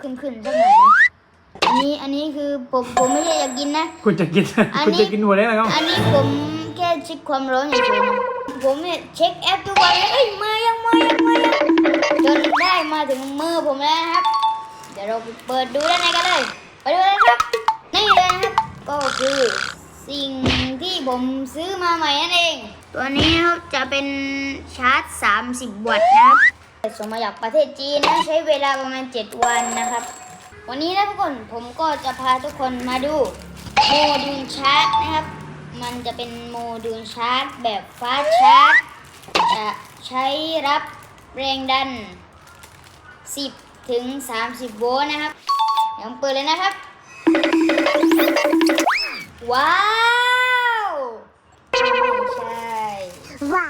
ขึ้นขึ้นๆสักหน่อยนะอันนี้อันนี้คือผมผมไม่ใช่อยากกินนะ คุณจะกินอันนี้คุณจะกินหัวเล็กอะไรครับ อันนี้ผมแค่เช็คความร้อนเฉยๆนะผมเนี่ยเช็คแอปทุกวันเลยเอ้ยมายังมายังมายังจนได้มาถึงมือผมแล้วนะครับ เดี๋ยวเราไปเปิดดูด้านในกันเลยไปดูเลยครับ นี่เลยนะครับ ก็คือสิ่งที่ผมซื้อมาใหม่นั่นเอง ตัวนี้นะครับจะเป็นชาร์จ 30 วัตต์นะครับ ส่งมาจากประเทศจีนนะใช้เวลาประมาณ 7 วันนะครับ วันนี้นะทุกคนผมก็จะพาทุกคนมาดูโมดูลชาร์จนะครับ มันจะเป็นโมดูลชาร์จแบบฟาชาร์จจะใช้รับแรงดัน 10 ถึง 30 โวลต์นะครับเดี๋ยวผมเปิดเลยนะครับ ว้าวไม่ใช่ ว้า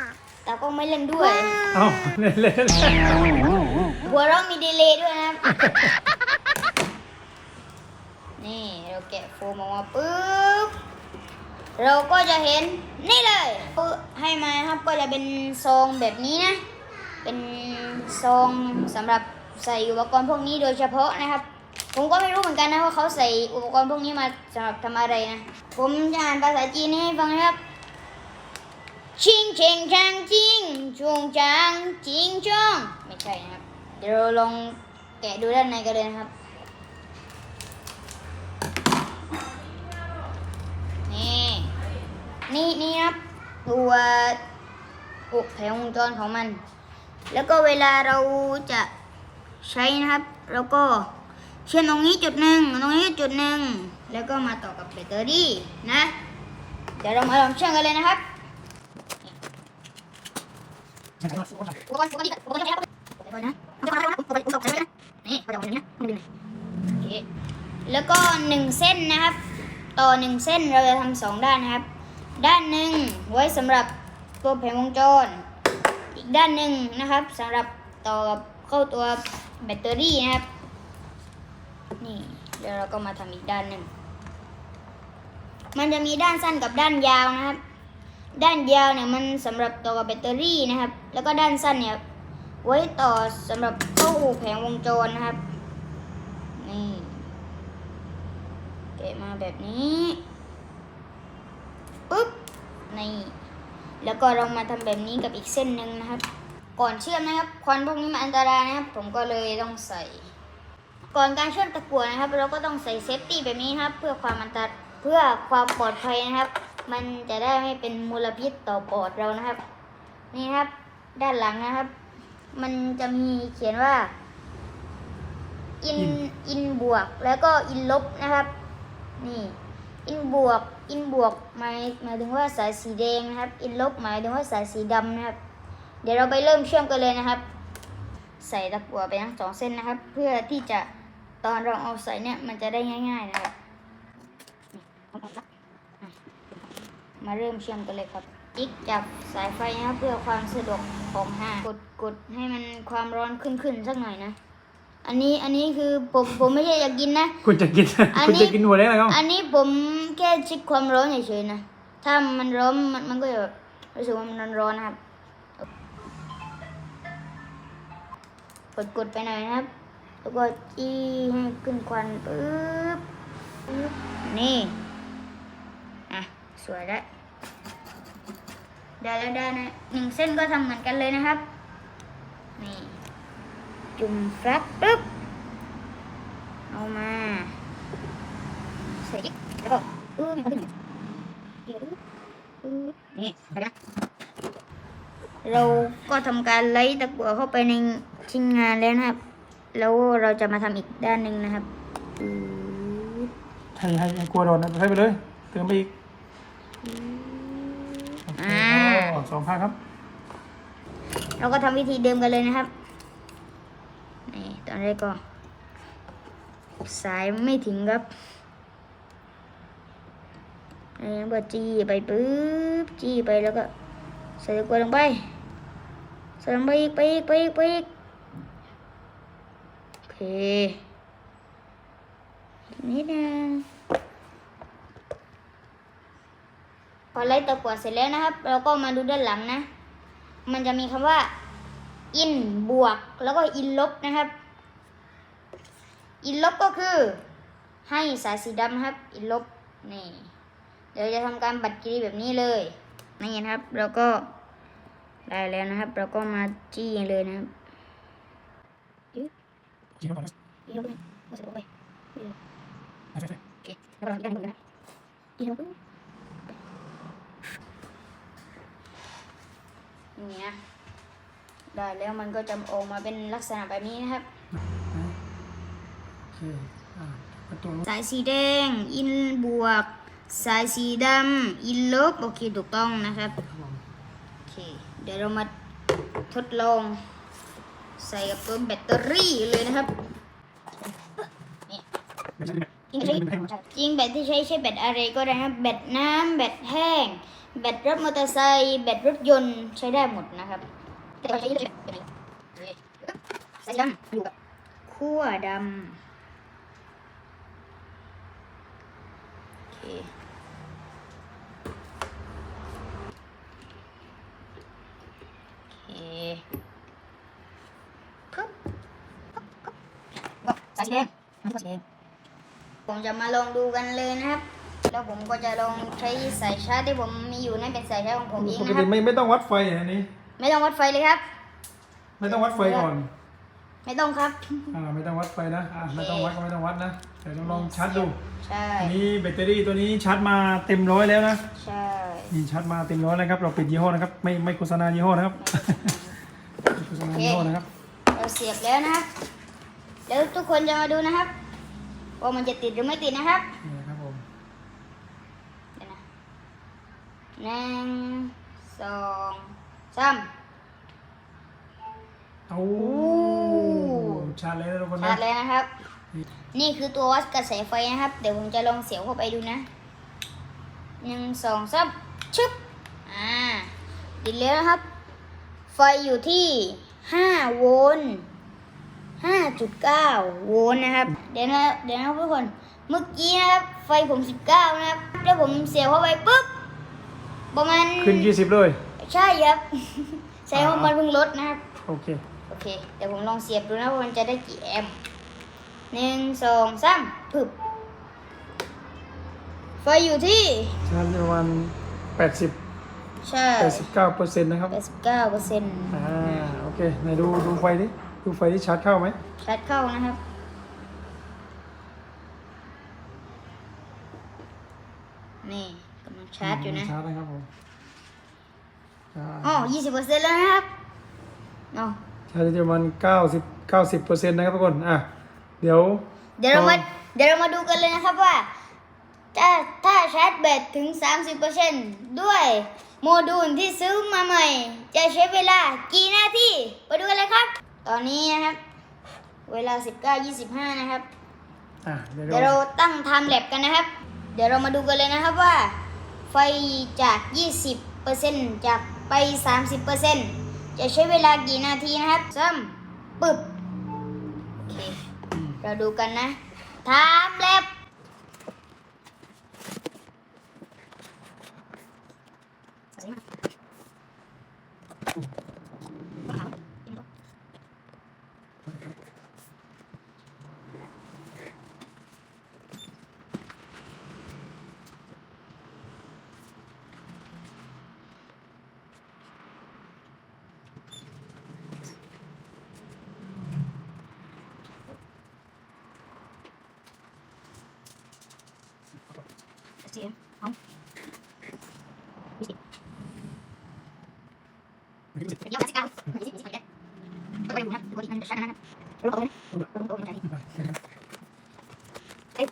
แต่ก็ไม่เล่นด้วย เอ้าเล่นเล่นเล่นหัวเราะมีดีเลย์ด้วยนะครับนี่เราแกะโฟมออกมาปุ๊บ เราก็จะเห็นนี่เลยให้มาครับก็จะเป็นซองแบบนี้นะ เป็นซองสำหรับใส่อุปกรณ์พวกนี้โดยเฉพาะนะครับ ผมก็ไม่รู้เหมือนกันนะว่าเขาใส่อุปกรณ์พวกนี้มาสำหรับทำอะไรนะ ผมจะอ่านภาษาจีนให้ฟังนะครับ ชิงเชงชางจิงชวงจางจิงจองไม่ใช่นะครับ เดี๋ยวเราลองแกะดูด้านในกันเลยนะครับ นี่ นี่นี่ครับ ตัวอุกแผงวงจรของมัน แล้วก็เวลาเราจะใช้นะครับเราก็เชื่อมตรงนี้จุดหนึ่งตรงนี้จุดหนึ่งแล้วก็มาต่อกับแบตเตอรี่นะ เดี๋ยวเรามาลองเชื่อมกันเลยนะครับ อุปกรณ์อุปกรณ์อุปกรณ์อุปกรณ์อุปกรณ์นะอุปกรณ์นะอุปกรณ์อุปกรณ์ใช่ไหมนี่อุปกรณ์นี้มันดึงโอเคแล้วก็หนึ่งเส้นนะครับ ต่อหนึ่งเส้นเราจะทำสองด้านนะครับ ด้านหนึ่งไว้สำหรับตัวแผงวงจร อีกด้านหนึ่งนะครับสำหรับต่อกับเข้าตัวแบตเตอรี่นะครับ นี่เดี๋ยวเราก็มาทำอีกด้านหนึ่งมันจะมีด้านสั้นกับด้านยาวนะครับ ด้านยาวเนี่ยมันสำหรับต่อกับแบตเตอรี่นะครับ แล้วก็ด้านสั้นเนี่ยไว้ต่อสำหรับเข้าแผงวงจรนะครับ นี่แกะมาแบบนี้ปุ๊บนี่แล้วก็เรามาทำแบบนี้กับอีกเส้นหนึ่งนะครับ ก่อนเชื่อมนะครับควันพวกนี้มันอันตรายนะครับ ผมก็เลยต้องใส่ ก่อนการเชื่อมตะกั่วนะครับ เราก็ต้องใส่เซฟตี้แบบนี้นะครับ เพื่อความอันตรเพื่อความปลอดภัยนะครับ มันจะได้ไม่เป็นมลพิษต่อปอดเรานะครับ นี่ครับ ด้านหลังนะครับ มันจะมีเขียนว่า อินอินบวกแล้วก็อินลบนะครับ นี่ อินบวก อินบวกหมายหมายถึงว่าสายสีแดงนะครับ อินลบหมายถึงว่าสายสีดำนะครับ เดี๋ยวเราไปเริ่มเชื่อมกันเลยนะครับ ใส่ตะกั่วไปทั้งสองเส้นนะครับ เพื่อที่จะตอนเราเอาใส่เนี่ยมันจะได้ง่าย ๆนะครับ มาเริ่มเชื่อมกันเลยครับจิกจับสายไฟนะครับเพื่อความสะดวกของหากดกดให้มันความร้อนขึ้นขึ้นสักหน่อยนะ อันนี้อันนี้คือผมผมไม่ใช่อยากกินนะ คุณจะกินอันคุณนี้ จะกินหัวเล็กอะไรครับอันนี้ผมแค่เช็คความร้อนเฉยๆนะ ถ้ามันร้อนมันมันก็จะแบบรู้สึกว่ามันร้อนๆนะครับ กดกดไปหน่อยนะครับ แล้วก็จี้ให้ขึ้นควันปึ๊บปึ๊บนี่ อะ สวยแล้ว ได้แล้วได้นะหนึ่งเส้นก็ทำเหมือนกันเลยนะครับ นี่ จุ่มแฟลกปึ๊บ เอามาใส่ดิแล้วก็อื้อมันขึ้นอื้อนี่เห็นไหมเราก็ทำการไล่ตะกั่วเข้าไปในชิ้นงานแล้วนะครับ แล้วเราจะมาทำอีกด้านหนึ่งนะครับอื้อให้ให้ให้กลัวโดนนะให้ไปเลย เติมไปอีกอ่า อ๋อสองข้างครับ เราก็ทำวิธีเดิมกันเลยนะครับนี่ตอนแรกก็ สายไม่ถึงครับแล้วก็จี้ไปปึ๊บจี้ไปแล้วก็ใส่ตะกรวดลงไปใส่ลงไปอีกไปอีกไปอีกไปอีกโอเคนิดนึงพ อไล่ตะกรวดเสร็จแล้วนะครับ เราก็มาดูด้านหลังนะ มันจะมีคำว่า อินบวก แล้วก็อินลบนะครับ อินลบก็คือ ให้สายสีดำครับ อินลบนี่เดี๋ยวจะทำการบัตรกรีแบบนี้เลยนี่นะครับแล้วก็ได้แล้วนะครับ เราก็มาจี้เลยนะครับกินก่อนนะอินลบเนี่ยก็ใส่ลงไปโอเคแล้วเราอีกอันหนึ่งนะ อินลบนี่นะได้แล้วมันก็จะออกมาเป็นลักษณะแบบนี้นะครับโอเคอ่าประตูสายสีแดง อินบวก สายสีดำอินลบโอเคถูกต้องนะครับครับผมโอเคเดี๋ยวเรามาทดลอง ใส่กับตัวแบตเตอรี่เลยนะครับนี่ไม่ใช่ จริงๆไม่ใช้ใช่จริงแบตที่ใช้ใช้แบตอะไรก็ได้นะครับแบตน้ำแบตแห้ง แบตรถมอเตอร์ไซค์แบตรถยนต์ใช้ได้หมดนะครับ แต่เราใช้แบบนี้สายสีดำอยู่กับขั้วดำโอเคโอเคปึ๊บปึ๊บปึ๊บปึ๊บสายสีแดงมันก็สีแดง ผมจะมาลองดูกันเลยนะครับ แล้วผมก็จะลองใช้สายชาร์จที่ผมมีอยู่นั่นเป็นสายชาร์จของผมเองปกนะคติรับ ไม่ไม่ต้องวัดไฟอันนี้ ไม่ต้องวัดไฟเลยครับ ไม่ต้องวัดไฟก่อนไม่ต้องครับ อ่าไม่ต้องวัดไฟนะอ่าไม่ต้องวัดก็ไม่ต้องวัดนะเดี๋ยวลองชาร์จดูใช่ อันนี้แบตเตอรี่ตัวนี้ชาร์จมาเต็มร้อยแล้วนะใช่นี่ชาร์จมาเต็มร้อยแล้วครับ เราปิดยี่ห้อนะครับ ไม่ไม่โฆษณายี่ห้อนะครับไม่โฆษณายี่ห้อนะครับ เราเสียบแล้วนะครับ แล้วทุกคนจะมาดูนะครับ ว่ามันจะติดหรือไม่ติดนะครับนี่นะครับผมเดี๋ยวนะหนึ่งสองสามเอาชาร์จเลยนะทุกคนชานะร์จเลยนะครับ นี่คือตัววัดกระแสไฟนะครับ เดี๋ยวผมจะลองเสียบเข้าไปดูนะหนึ่งสองสามชึบอ่าติดแล้วนะครับ ไฟอยู่ที่ห้าโวลต์ ห้าจุดเก้าโวลต์นะครับ เดี๋ยวนะเดี๋ยวนะครับทุกคน เมื่อกี้นะครับ ไฟผมสิบเก้านะครับ แล้วผมเสียบเข้าไปปุ๊บ ประมาณ ขึ้นยี่สิบเลย ใช่ครับใช่ว่ามันเพิ่งลดนะครับ โอเค โอเค เดี๋ยวผมลองเสียบดูนะว่ามันจะได้กี่แอมป์หนึ่งสองสามปึ๊บไฟอยู่ที่ชาร์จประมาณแปดสิบใช่แปดสิบเก้าเปอร์เซ็นต์นะครับแปดสิบเก้าเปอร์เซ็นต์ อ่า โอเค ไหนดู ดูไฟดิ ดูไฟที่ชาร์จเข้าไหมชาร์จเข้านะครับ นี่กำลังชาร์จอยู่นะชาร์จนะครับผมชาร์จอ๋อยี่สิบเปอร์เซ็นต์แล้วนะครับเนาะชาร์จประมาณเก้าสิบเก้าสิบเปอร์เซ็นต์นะครับทุกคนอะเดี๋ยว เดี๋ยวเรามาตอนเดี๋ยวเรามาดูกันเลยนะครับว่า ถ้าถ้าชาร์จแบตถึง 30%ด้วยโมดูลที่ซื้อมาใหม่ จะใช้เวลากี่นาทีไปดูกันเลยครับ ตอนนี้นะครับ เวลา 19.25 นะครับ อะเดี๋ยวเดี๋ยวเราเราตั้งไทม์แลปกันนะครับ เดี๋ยวเรามาดูกันเลยนะครับว่า ไฟจาก 20%จากไป 30%จะใช้เวลากี่นาทีนะครับซ้ำปึ๊บโอเค เราดูกันนะไทม์แลป เสียงเอาเดี๋ยวสิกันยี่สิบยี่สิบก็ไปดูนะดูดีมันชัดนะครับรู้ตัวไหมรู้ตัวมันใจเอ้ย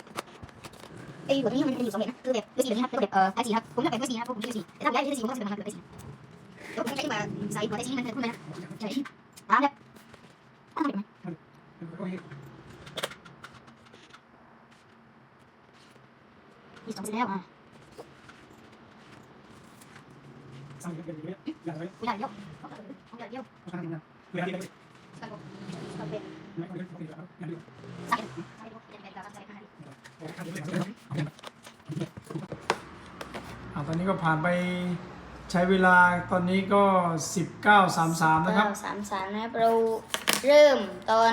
ไอ้แบบนี้มัน มีสองแบบนะคือแบบคือสีแบบนี้ครับแล้วก็แบบเอ่อไอ้สีครับผมเลือกแบบคือสีนะครับผมชื่อสีแต่ถ้าย้ายชื่อสีผมก็จะเป็นแบบสีเดี๋ยวผมใช้แบบใส่หัวไอ้สีมันเป็นคุณนะใช่ตามแล้วต้องทำแบบไหมมีสองสีแล้วอะกูอยากเดียวผมอยากเดียวสกัดผมสกัดเป็นสกัดใช่ดูเป็นแบบสกัดมาดิอะตอนนี้ก็ผ่านไปใช้เวลาตอนนี้ก็ 19.33 นะครับสามสามนะครับเราเริ่มตอน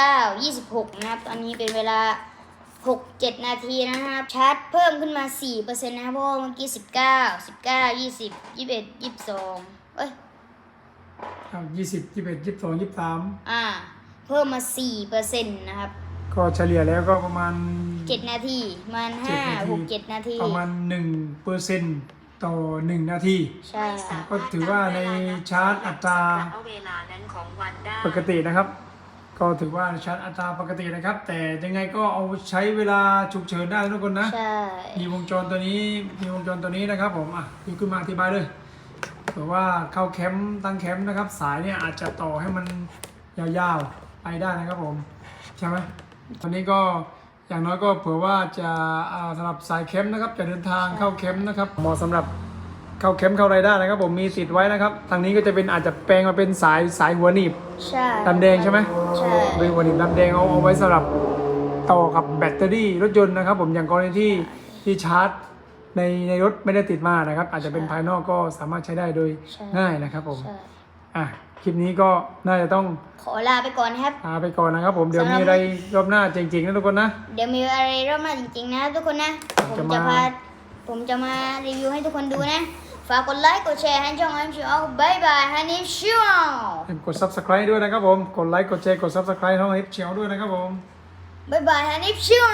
19 26 นะครับ ตอนนี้เป็นเวลา 6 7 นาทีนะครับ ชาร์จเพิ่มขึ้นมา4%นะครับเพราะว่าเมื่อกี้ 19 19 20 21 22เอ้ยยี่สิบยี่สิบเอ็ดยี่สิบสองยี่สิบสามอ่า เพิ่มมา4%นะครับ ก็เฉลี่ยแล้วก็ประมาณ7นาทีประมันเจ็ดนาที5 6 7นาที ประมาณหนึ่งเปอร์เซ็นต์ต่อหนึ่งนาที ใช่ก็ถือว่าในชาร์จอัตราเอาเวลานั้นของวันได้ปกตินะครับ ก็ถือว่าชาร์จอัตราปกตินะครับ แต่ยังไงก็เอาใช้เวลาฉุกเฉินได้ทุกคนนะใช่มีวงจรตัวนี้มีวงจรตัวนี้นะครับ ผมอะยกขึ้นมาอธิบายเลยเผื่อว่าเข้าแคมป์ตั้งแคมป์นะครับ สายเนี่ยอาจจะต่อให้มันยาวๆไปได้นะครับผมใช่ไหมตอนนี้ก็อย่างน้อยก็เผื่อว่าจะอ่าสำหรับสายแคมป์นะครับ จะเดินทางเข้าแคมป์นะครับเหมาะสำหรับ เข้าแคมป์เข้ารายได้นะครับผมมีติดไว้นะครับ ทางนี้ก็จะเป็นอาจจะแปลงมาเป็นสายสายหัวหนีบใช่ดำแดงใช่ไหมใช่เป็นหัวหนีบดำแดงเอาเอาไว้สำหรับต่อกับแบตเตอรี่รถยนต์นะครับผมอย่างกรณีที่ที่ชาร์จในในรถไม่ได้ติดมานะครับ อาจจะเป็นภายนอกก็สามารถใช้ได้โดยใช่ง่ายนะครับผมใช่อะคลิปนี้ก็น่าจะต้องขอลาไปก่อนนะครับ ลาไปก่อนนะครับผมเดี๋ยวสำหรับมีอะไรรอบหน้าจริงๆนะทุกคนนะ เดี๋ยวมีอะไรรอบหน้าจริงๆนะทุกคนนะ ผมจะจะมา พาผมจะมารีวิวให้ทุกคนดูนะ ฝากกดไลค์กดแชร์ให้ช่องไอมชิวเอาบายบายฮันนี่ชิวอย่าลืมกด subscribe ด้วยนะครับผมกดไลค์กดแชร์กด subscribe ช่องลิฟเชียวด้วยนะครับผมบายบายฮันนี่ชิว